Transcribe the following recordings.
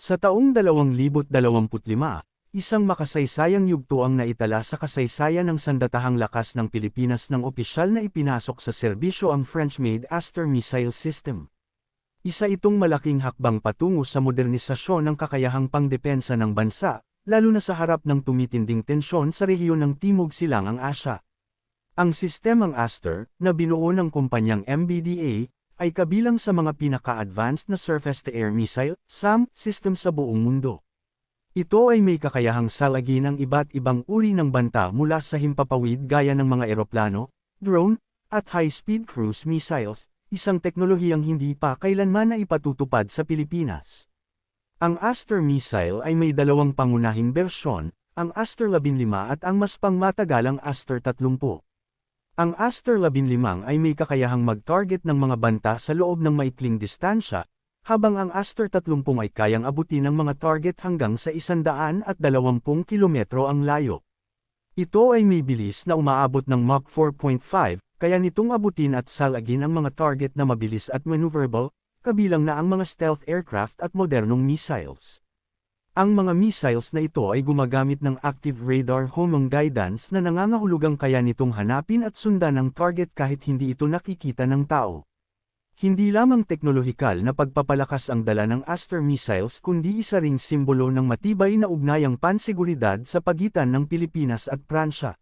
Sa taong 2025, isang makasaysayang yugto ang naitala sa kasaysayan ng sandatahang lakas ng Pilipinas ng opisyal na ipinasok sa serbisyo ang French-made Aster missile system. Isa itong malaking hakbang patungo sa modernisasyon ng kakayahang pangdepensa ng bansa, lalo na sa harap ng tumitinding tensyon sa rehiyon ng Timog Silangang Asya. Ang sistemang Aster, na binuo ng kumpanyang MBDA, ay kabilang sa mga pinaka-advanced na surface-to-air missile SAM system sa buong mundo. Ito ay may kakayahang salagin ang iba't ibang uri ng banta mula sa himpapawid gaya ng mga eroplano, drone, at high-speed cruise missiles, isang teknolohiyang hindi pa kailanman na ipatutupad sa Pilipinas. Ang Aster missile ay may dalawang pangunahing bersyon, ang Aster 15 at ang mas pangmatagalang Aster 30. Ang Aster 15 ay may kakayahang mag-target ng mga banta sa loob ng maikling distansya, habang ang Aster 30 ay kayang abutin ng mga target hanggang sa 120 kilometro ang layo. Ito ay may bilis na umaabot ng Mach 4.5, kaya nitong abutin at salagin ang mga target na mabilis at maneuverable, kabilang na ang mga stealth aircraft at modernong missiles. Ang mga missiles na ito ay gumagamit ng active radar homing guidance na nangangahulugang kaya nitong hanapin at sundan ang target kahit hindi ito nakikita ng tao. Hindi lamang teknolohikal na pagpapalakas ang dala ng Aster missiles kundi isa ring simbolo ng matibay na ugnayang panseguridad sa pagitan ng Pilipinas at Pransya.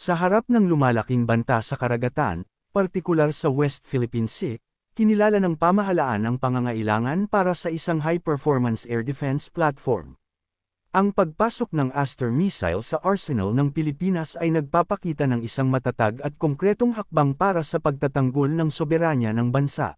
Sa harap ng lumalaking banta sa karagatan, partikular sa West Philippine Sea, kinilala ng pamahalaan ang pangangailangan para sa isang high-performance air defense platform. Ang pagpasok ng Aster missile sa arsenal ng Pilipinas ay nagpapakita ng isang matatag at konkretong hakbang para sa pagtatanggol ng soberanya ng bansa.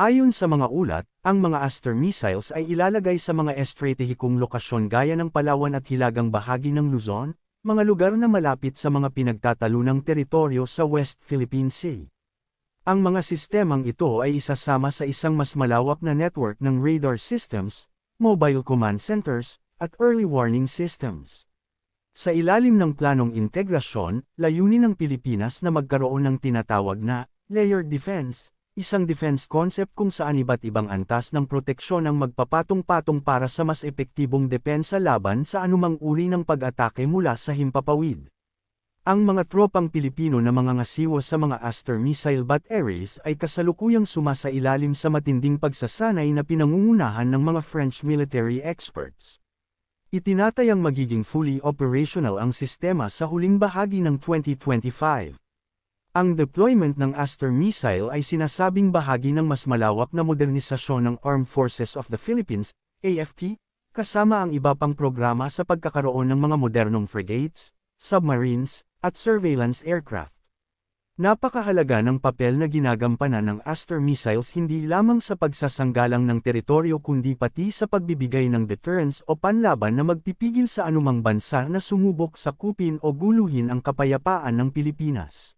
Ayon sa mga ulat, ang mga Aster missiles ay ilalagay sa mga estratehikong lokasyon gaya ng Palawan at hilagang bahagi ng Luzon, mga lugar na malapit sa mga pinagtatalunang teritoryo sa West Philippine Sea. Ang mga sistemang ito ay isasama sa isang mas malawak na network ng radar systems, mobile command centers, at early warning systems. Sa ilalim ng planong integrasyon, layunin ng Pilipinas na magkaroon ng tinatawag na layered defense, isang defense concept kung saan iba't ibang antas ng proteksyon ang magpapatong-patong para sa mas epektibong depensa laban sa anumang uri ng pag-atake mula sa himpapawid. Ang mga tropang Pilipino na mga ngasiwa sa mga Aster missile batteries ay kasalukuyang sumasailalim sa matinding pagsasanay na pinangungunahan ng mga French military experts. Itinatayang magiging fully operational ang sistema sa huling bahagi ng 2025. Ang deployment ng Aster missile ay sinasabing bahagi ng mas malawak na modernisasyon ng Armed Forces of the Philippines, AFP, kasama ang iba pang programa sa pagkakaroon ng mga modernong frigates, submarines, at surveillance aircraft. Napakahalaga ng papel na ginagampanan ng Aster missiles hindi lamang sa pagsasanggalang ng teritoryo kundi pati sa pagbibigay ng deterrence o panlaban na magpipigil sa anumang bansa na sumubok sa kupin o guluhin ang kapayapaan ng Pilipinas.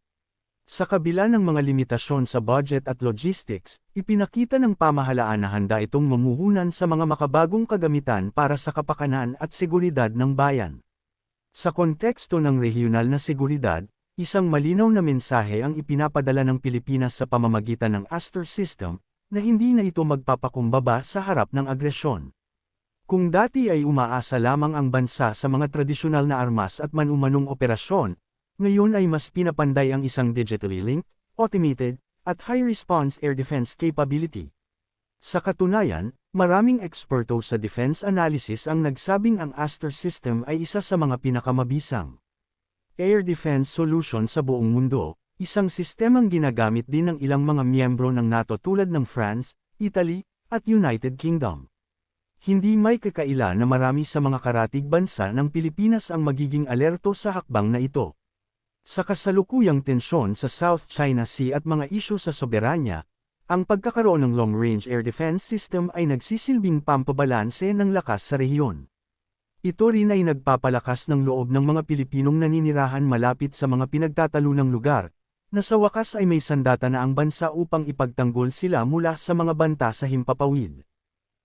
Sa kabila ng mga limitasyon sa budget at logistics, ipinakita ng pamahalaan na handa itong mamuhunan sa mga makabagong kagamitan para sa kapakanan at seguridad ng bayan. Sa konteksto ng regional na seguridad, isang malinaw na mensahe ang ipinapadala ng Pilipinas sa pamamagitan ng Aster System, na hindi na ito magpapakumbaba sa harap ng agresyon. Kung dati ay umaasa lamang ang bansa sa mga tradisyonal na armas at manumanong operasyon, ngayon ay mas pinapanday ang isang digitally linked, automated, at high-response air defense capability. Sa katunayan, Maraming eksperto sa defense analysis ang nagsabing ang Aster system ay isa sa mga pinakamabisang air defense solution sa buong mundo, isang sistemang ginagamit din ng ilang mga miyembro ng NATO tulad ng France, Italy, at United Kingdom. Hindi may kakaila na marami sa mga karatig bansa ng Pilipinas ang magiging alerto sa hakbang na ito. Sa kasalukuyang tensyon sa South China Sea at mga isyu sa soberanya, ang pagkakaroon ng long-range air defense system ay nagsisilbing pampabalanse ng lakas sa rehiyon. Ito rin ay nagpapalakas ng loob ng mga Pilipinong naninirahan malapit sa mga pinagtatalunang lugar, na sa wakas ay may sandata na ang bansa upang ipagtanggol sila mula sa mga banta sa himpapawid.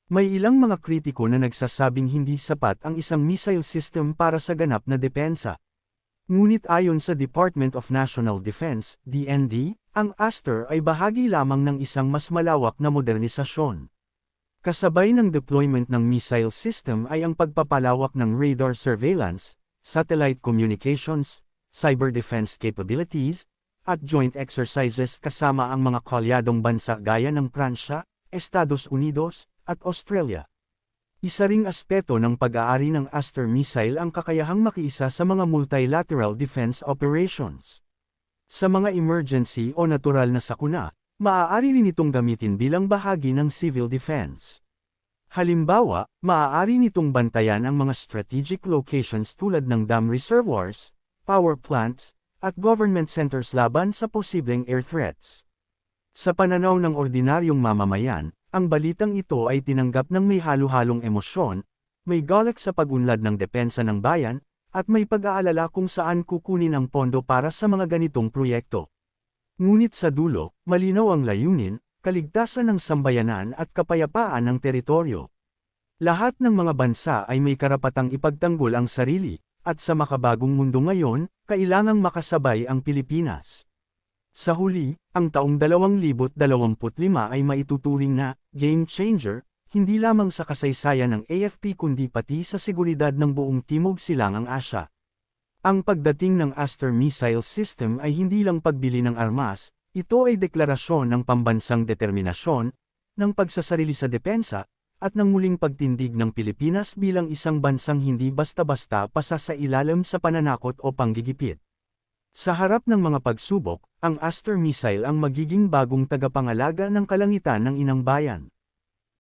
May ilang mga kritiko na nagsasabing hindi sapat ang isang missile system para sa ganap na depensa. Ngunit ayon sa Department of National Defense, DND, ang Aster ay bahagi lamang ng isang mas malawak na modernisasyon. Kasabay ng deployment ng missile system ay ang pagpapalawak ng radar surveillance, satellite communications, cyber defense capabilities, at joint exercises kasama ang mga kalyadong bansa gaya ng Pransya, Estados Unidos, at Australia. Isa ring aspeto ng pag-aari ng Aster missile ang kakayahang makiisa sa mga multilateral defense operations. Sa mga emergency o natural na sakuna, maaari rin itong gamitin bilang bahagi ng civil defense. Halimbawa, maaari nitong bantayan ang mga strategic locations tulad ng dam reservoirs, power plants, at government centers laban sa posibleng air threats. Sa pananaw ng ordinaryong mamamayan, ang balitang ito ay tinanggap ng may halo-halong emosyon, may galak sa pagunlad ng depensa ng bayan, at may pag-aalala kung saan kukunin ang pondo para sa mga ganitong proyekto. Ngunit sa dulo, malinaw ang layunin, kaligtasan ng sambayanan at kapayapaan ng teritoryo. Lahat ng mga bansa ay may karapatang ipagtanggol ang sarili, at sa makabagong mundo ngayon, kailangang makasabay ang Pilipinas. Sa huli, ang taong 2025 ay maituturing na game changer, hindi lamang sa kasaysayan ng AFP kundi pati sa seguridad ng buong Timog Silangang Asya. Ang pagdating ng Aster Missile System ay hindi lang pagbili ng armas, ito ay deklarasyon ng pambansang determinasyon, ng pagsasarili sa depensa, at ng muling pagtindig ng Pilipinas bilang isang bansang hindi basta-basta pasasailalim sa pananakot o panggigipit. Sa harap ng mga pagsubok, ang Aster missile ang magiging bagong tagapangalaga ng kalangitan ng inang bayan.